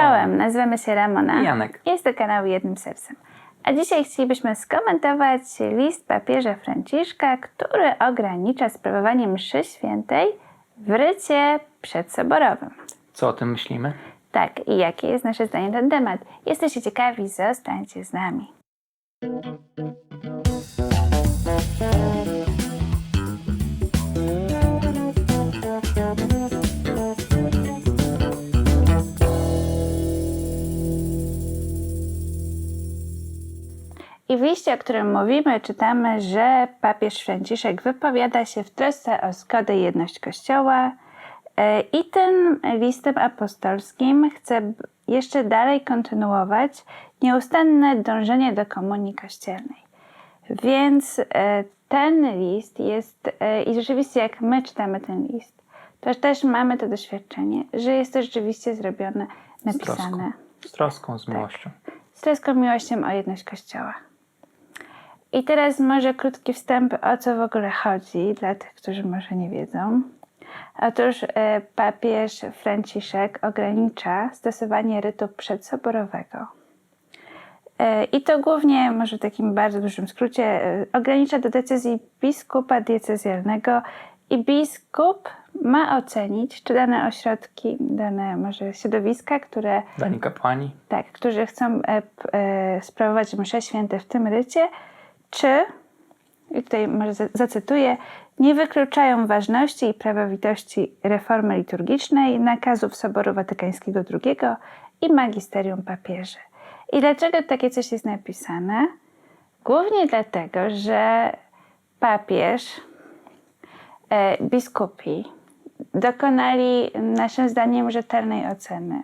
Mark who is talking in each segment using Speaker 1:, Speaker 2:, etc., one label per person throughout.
Speaker 1: Czołem, nazywamy się Ramona.
Speaker 2: I Janek.
Speaker 1: Jest to kanał Jednym Sercem. A dzisiaj chcielibyśmy skomentować list papieża Franciszka, który ogranicza sprawowanie mszy świętej w rycie przedsoborowym.
Speaker 2: Co o tym myślimy?
Speaker 1: Tak, i jakie jest nasze zdanie na ten temat? Jesteście ciekawi? Zostańcie z nami. Liście, o którym mówimy, czytamy, że papież Franciszek wypowiada się w trosce o zgodę i jedność Kościoła. E, I tym listem apostolskim chce jeszcze dalej kontynuować nieustanne dążenie do komunii kościelnej. Więc e, ten list jest, e, i rzeczywiście jak my czytamy ten list, to też mamy to doświadczenie, że jest to rzeczywiście zrobione,
Speaker 2: Z
Speaker 1: napisane
Speaker 2: troską. Z troską, z miłością.
Speaker 1: z troską miłością o jedność Kościoła. I teraz może krótki wstęp, o co w ogóle chodzi, dla tych, którzy może nie wiedzą. Otóż e, papież Franciszek ogranicza stosowanie rytu przedsoborowego. E, I to głównie, może w takim bardzo dużym skrócie, e, ogranicza do decyzji biskupa diecezjalnego i biskup ma ocenić, czy dane ośrodki, dane może środowiska, które
Speaker 2: Dani kapłani.
Speaker 1: tak, którzy chcą e, e, sprawować msze święte w tym rycie, czy, i tutaj może za- zacytuję, nie wykluczają ważności i prawowitości reformy liturgicznej, nakazów Soboru Watykańskiego II i magisterium papieży. I dlaczego takie coś jest napisane? Głównie dlatego, że papież, e, biskupi dokonali naszym zdaniem rzetelnej oceny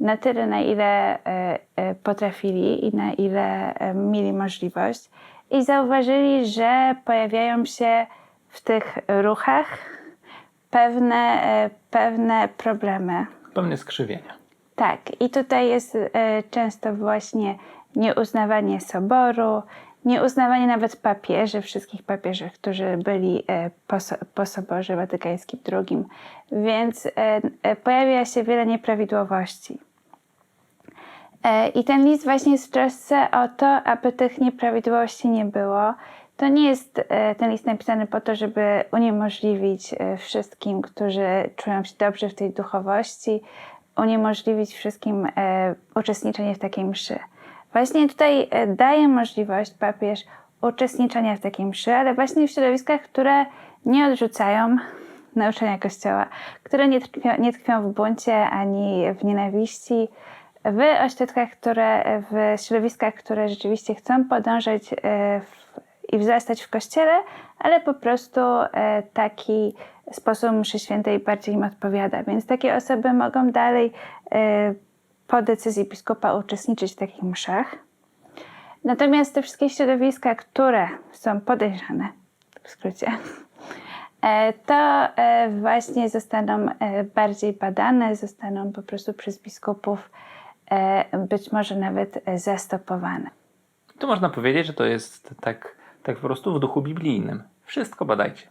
Speaker 1: na tyle, na ile e, e, potrafili i na ile mieli możliwość, i zauważyli, że pojawiają się w tych ruchach pewne, e, pewne problemy.
Speaker 2: Pewne skrzywienia.
Speaker 1: Tak, i tutaj jest e, często właśnie nieuznawanie soboru, nieuznawanie nawet papieży, wszystkich papieży, którzy byli e, po, po soborze watykańskim II, więc pojawia się wiele nieprawidłowości. E, I ten list właśnie jest w trosce o to, aby tych nieprawidłowości nie było. To nie jest e, ten list napisany po to, żeby uniemożliwić e, wszystkim, którzy czują się dobrze w tej duchowości, uniemożliwić wszystkim uczestniczenie w takiej mszy. Właśnie tutaj daje możliwość papież uczestniczenia w takiej mszy, ale właśnie w środowiskach, które nie odrzucają nauczania Kościoła, które nie tkwią, nie tkwią w buncie ani w nienawiści, w ośrodkach, które, w środowiskach, które rzeczywiście chcą podążać e, w, i wzrastać w kościele, ale po prostu e, taki sposób mszy świętej bardziej im odpowiada. Więc takie osoby mogą dalej e, po decyzji biskupa uczestniczyć w takich mszach. Natomiast te wszystkie środowiska, które są podejrzane, w skrócie, to właśnie zostaną bardziej badane, zostaną po prostu przez biskupów być może nawet e, zastopowane.
Speaker 2: Tu można powiedzieć, że to jest tak, tak po prostu w duchu biblijnym. Wszystko badajcie.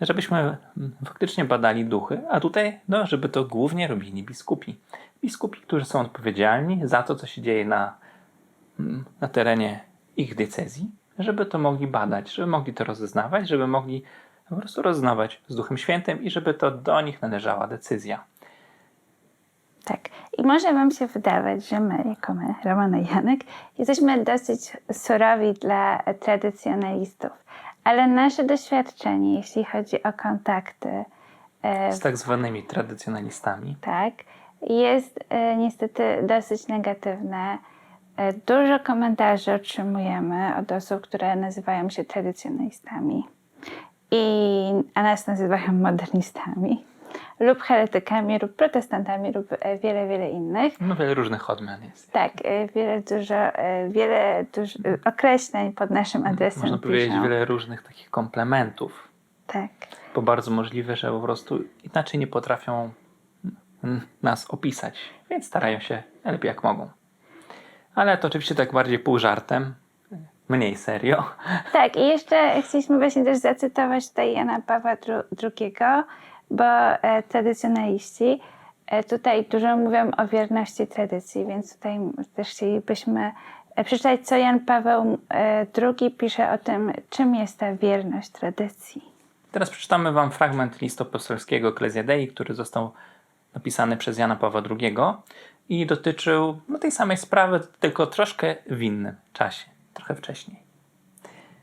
Speaker 2: Żebyśmy mm, faktycznie badali duchy, a tutaj, no, żeby to głównie robili biskupi. Biskupi, którzy są odpowiedzialni za to, co się dzieje na, mm, na terenie ich diecezji, żeby to mogli badać, żeby mogli to rozeznawać, żeby mogli po prostu rozeznawać z Duchem Świętym i żeby to do nich należała decyzja.
Speaker 1: Tak. I może Wam się wydawać, że my, jako my, Romana i Janek, jesteśmy dosyć surowi dla tradycjonalistów. Ale nasze doświadczenie, jeśli chodzi o kontakty, e,
Speaker 2: Z tak zwanymi tradycjonalistami.
Speaker 1: tak, jest e, niestety dosyć negatywne. E, dużo komentarzy otrzymujemy od osób, które nazywają się tradycjonalistami, i, a nas nazywają modernistami, lub heretykami, lub protestantami, lub e, wiele, wiele innych.
Speaker 2: No wiele różnych odmian jest.
Speaker 1: Tak, e, wiele dużo, e, wiele dużo określeń pod naszym adresem
Speaker 2: Można powiedzieć
Speaker 1: piszą.
Speaker 2: wiele różnych takich komplementów,
Speaker 1: Tak.
Speaker 2: bo bardzo możliwe, że po prostu inaczej nie potrafią nas opisać, więc starają się lepiej jak mogą. Ale to oczywiście tak bardziej pół żartem, mniej serio.
Speaker 1: Tak, i jeszcze chcieliśmy właśnie też zacytować tutaj Jana Pawła II, bo e, tradycjonaliści e, tutaj dużo mówią o wierności tradycji, więc tutaj też chcielibyśmy e, przeczytać, co Jan Paweł e, II pisze o tym, czym jest ta wierność tradycji.
Speaker 2: Teraz przeczytamy Wam fragment listu apostolskiego Ecclesia Dei, który został napisany przez Jana Pawła II i dotyczył no, tej samej sprawy, tylko troszkę w innym czasie, trochę wcześniej.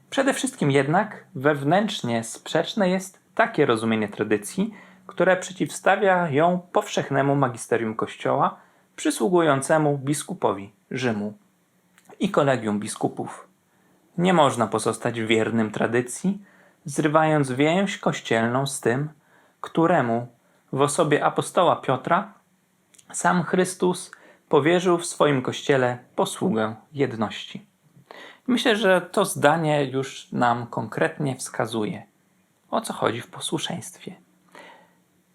Speaker 2: Przede wszystkim jednak wewnętrznie sprzeczne jest takie rozumienie tradycji, które przeciwstawia ją powszechnemu magisterium Kościoła przysługującemu biskupowi Rzymu i kolegium biskupów. Nie można pozostać wiernym tradycji, zrywając więź kościelną z tym, któremu w osobie apostoła Piotra sam Chrystus powierzył w swoim kościele posługę jedności. Myślę, że to zdanie już nam konkretnie wskazuje, o co chodzi w posłuszeństwie.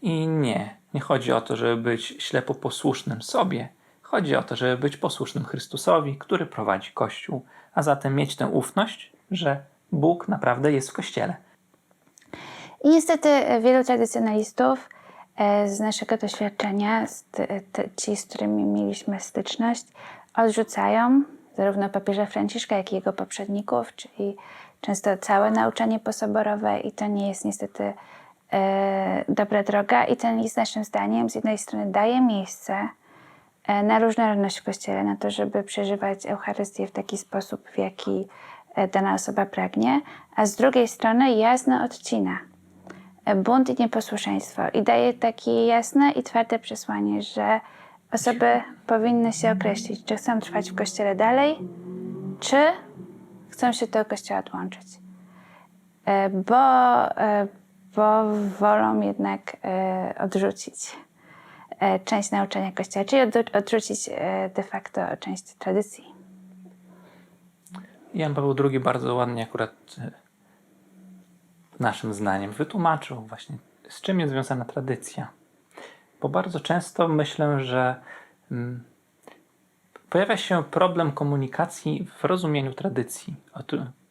Speaker 2: I nie, nie chodzi o to, żeby być ślepo posłusznym sobie. Chodzi o to, żeby być posłusznym Chrystusowi, który prowadzi Kościół, a zatem mieć tę ufność, że Bóg naprawdę jest w Kościele.
Speaker 1: I niestety e, wielu tradycjonalistów e, z naszego doświadczenia, z ci, z którymi mieliśmy styczność, odrzucają zarówno papieża Franciszka, jak i jego poprzedników, czyli często całe nauczanie posoborowe i to nie jest niestety e, dobra droga i ten list naszym zdaniem z jednej strony daje miejsce e, na różnorodność w Kościele, na to, żeby przeżywać Eucharystię w taki sposób, w jaki e, dana osoba pragnie, a z drugiej strony jasno odcina bunt i nieposłuszeństwo. I daje takie jasne i twarde przesłanie, że osoby powinny się określić, czy chcą trwać w Kościele dalej, czy chcą się do Kościoła odłączyć. E, Bo, e, bo wolą jednak e, odrzucić część nauczania Kościoła, czyli od- odrzucić de facto część tradycji.
Speaker 2: Jan Paweł II bardzo ładnie akurat naszym zdaniem wytłumaczył właśnie, z czym jest związana tradycja. Bo bardzo często myślę, że mm, pojawia się problem komunikacji w rozumieniu tradycji.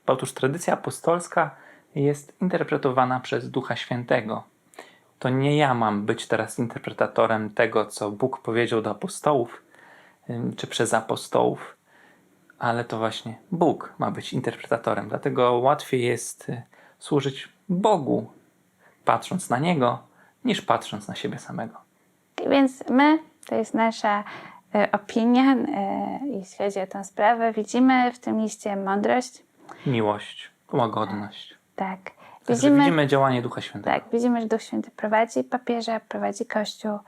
Speaker 2: Otóż tradycja apostolska jest interpretowana przez Ducha Świętego. To nie ja mam być teraz interpretatorem tego, co Bóg powiedział do apostołów, czy przez apostołów, ale to właśnie Bóg ma być interpretatorem. Dlatego łatwiej jest y, służyć Bogu, patrząc na Niego, niż patrząc na siebie samego.
Speaker 1: Więc my, to jest nasza e, opinia, e, jeśli chodzi o tę sprawę, widzimy w tym liście mądrość.
Speaker 2: Miłość, łagodność.
Speaker 1: Tak. Widzimy,
Speaker 2: widzimy działanie Ducha Świętego.
Speaker 1: tak, widzimy, że Duch Święty prowadzi papieża, prowadzi Kościół.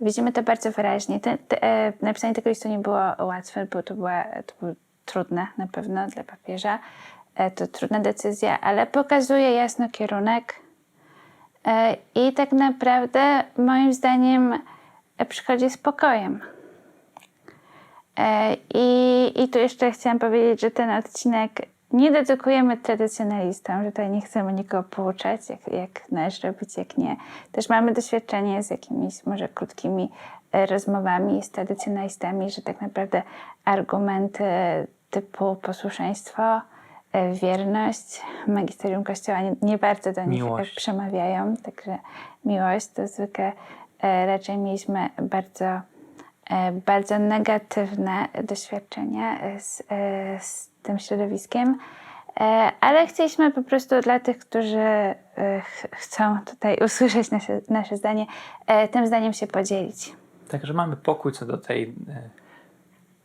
Speaker 1: Widzimy to bardzo wyraźnie. Te, e, napisanie tego listu nie było łatwe, bo to, była, to było trudne na pewno dla papieża. E, to trudna decyzja, ale pokazuje jasno kierunek. E, I tak naprawdę, moim zdaniem, e, przychodzi z pokojem. E, I, I tu jeszcze chciałam powiedzieć, że ten odcinek nie dedykujemy tradycjonalistom, że tutaj nie chcemy nikogo pouczać, jak, jak należy robić, jak nie. Też mamy doświadczenie z jakimiś może krótkimi e, rozmowami z tradycjonalistami, że tak naprawdę argumenty typu posłuszeństwo, e, wierność, magisterium Kościoła nie, nie bardzo do nich
Speaker 2: Miłość.
Speaker 1: przemawiają. Także miłość to zwykle raczej mieliśmy bardzo bardzo negatywne doświadczenia e, z, e, z tym środowiskiem, E, ale chcieliśmy po prostu dla tych, którzy e, ch- chcą tutaj usłyszeć nasze, nasze zdanie, e, tym zdaniem się podzielić.
Speaker 2: Także mamy pokój co do tej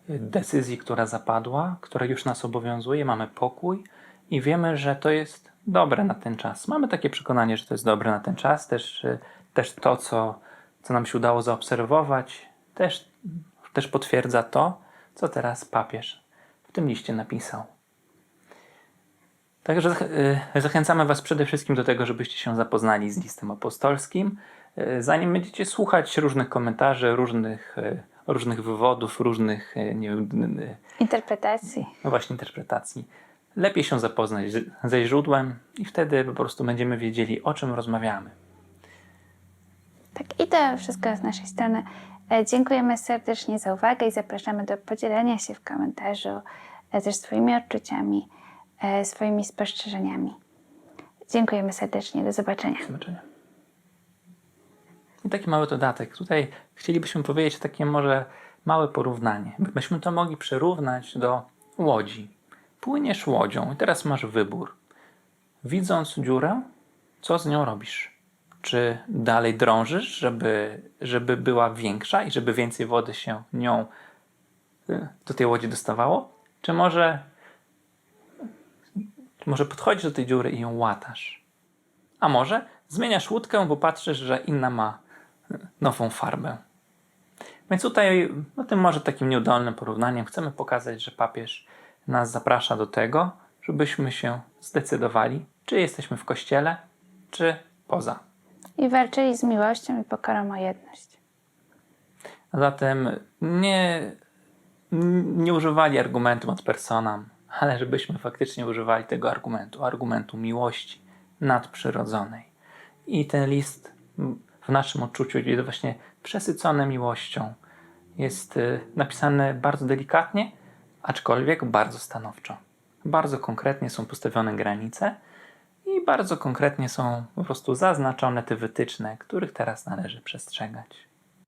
Speaker 2: e, decyzji, która zapadła, która już nas obowiązuje. Mamy pokój i wiemy, że to jest dobre na ten czas. Mamy takie przekonanie, że to jest dobre na ten czas. Też, e, też to, co, co nam się udało zaobserwować, też, też potwierdza to, co teraz papież w tym liście napisał. Także e, zachęcamy Was przede wszystkim do tego, żebyście się zapoznali z listem apostolskim, e, zanim będziecie słuchać różnych komentarzy, różnych, e, różnych wywodów, różnych nie wiem,
Speaker 1: Interpretacji.
Speaker 2: no właśnie interpretacji. Lepiej się zapoznać ze źródłem i wtedy po prostu będziemy wiedzieli, o czym rozmawiamy.
Speaker 1: Tak, i to wszystko z naszej strony. E, Dziękujemy serdecznie za uwagę i zapraszamy do podzielenia się w komentarzu e, też swoimi odczuciami, e, swoimi spostrzeżeniami. Dziękujemy serdecznie. Do zobaczenia.
Speaker 2: Do zobaczenia. I taki mały dodatek. Tutaj chcielibyśmy powiedzieć takie może małe porównanie. Byśmy to mogli przyrównać do łodzi. Płyniesz łodzią i teraz masz wybór. Widząc dziurę, co z nią robisz? Czy dalej drążysz, żeby, żeby była większa i żeby więcej wody się nią y, do tej łodzi dostawało? Czy może, może podchodzisz do tej dziury i ją łatasz? A może zmieniasz łódkę, bo patrzysz, że inna ma y, nową farbę. Więc tutaj, no tym może takim nieudolnym porównaniem, chcemy pokazać, że papież nas zaprasza do tego, żebyśmy się zdecydowali, czy jesteśmy w kościele, czy poza.
Speaker 1: I walczyli z miłością i pokorą o jedność.
Speaker 2: A zatem nie, nie używali argumentu ad personam, ale żebyśmy faktycznie używali tego argumentu, argumentu miłości nadprzyrodzonej. I ten list w naszym odczuciu jest właśnie przesycony miłością. Jest y, napisany bardzo delikatnie, aczkolwiek bardzo stanowczo. Bardzo konkretnie są postawione granice i bardzo konkretnie są po prostu zaznaczone te wytyczne, których teraz należy przestrzegać.